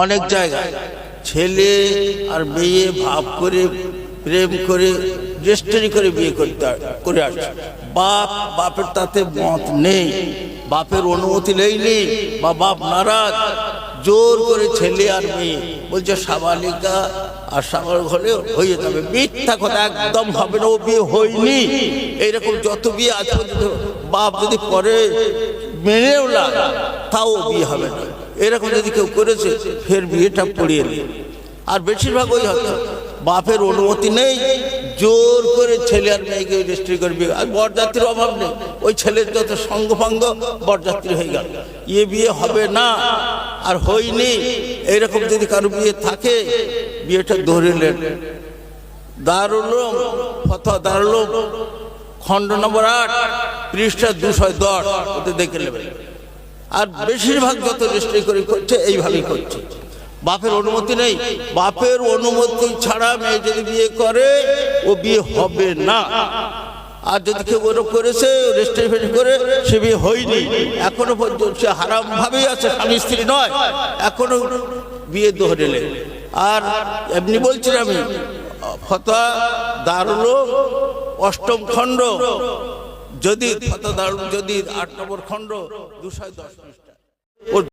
অনেক জায়গায়। ছেলে আর মেয়ে ভাব করে, প্রেম করে রেজিস্ট্রি করে বিয়ে করতে করে আসছে। বাপ, বাপের তাতে মত নেই। বাপের অনুমতি নেই নেই বা বাপ নারাজ। জোর করে ছেলে আর মেয়ে বলছে, সাবালিকা, আর সাবার ঘরে হয়ে যাবে। মিথ্যা কথা একদম হবে না, ও বিয়ে হয়নি। এইরকম যত বিয়ে আছে বাপ যদি পরে মেনেও না। তাও বিয়ে হবে না। এরকম যদি কেউ করেছে, ফের বিয়েটা পড়িয়ে নেই আর বেশিরভাগ ওই হতো বাপের অনুমতি নেই, জোর করে ছেলে আর মেয়েকে রেজিস্ট্রি করবে আর বরযাত্রীর অভাব নেই। ওই ছেলের যত সঙ্গভঙ্গ, বরযাত্রী হয়ে গেল। ইয়ে বিয়ে হবে না, আর হয়নি। এইরকম যদি কারও বিয়ে থাকে, বিয়েটা ধরে নেন। দারুলম, ফতোয়া দারুলম। খণ্ড নম্বর আট, পৃষ্ঠা দুশো দশ, ওতে দেখে নেবেন। আর বেশিরভাগ যত রেজিস্ট্রি করে করছে, এইভাবেই করছে। বাপের অনুমতি নেই। বাপের অনুমতি ছাড়া মেয়ে যদি বিয়ে করে, ও বিয়ে হবে না। আর যদি কেউ ওরকম করেছে রেজিস্ট্রেশন করে, সে বিয়ে হয়নি। এখনও পর্যন্ত সে হারাম ভাবেই আছে, স্বামী স্ত্রী নয়। এখনও বিয়ে ধরেলে আর এমনি বলছি না আমি, ফতোয়া দারুল অষ্টম খণ্ড। যদি যদি আট নম্বর খণ্ড দুশো দশ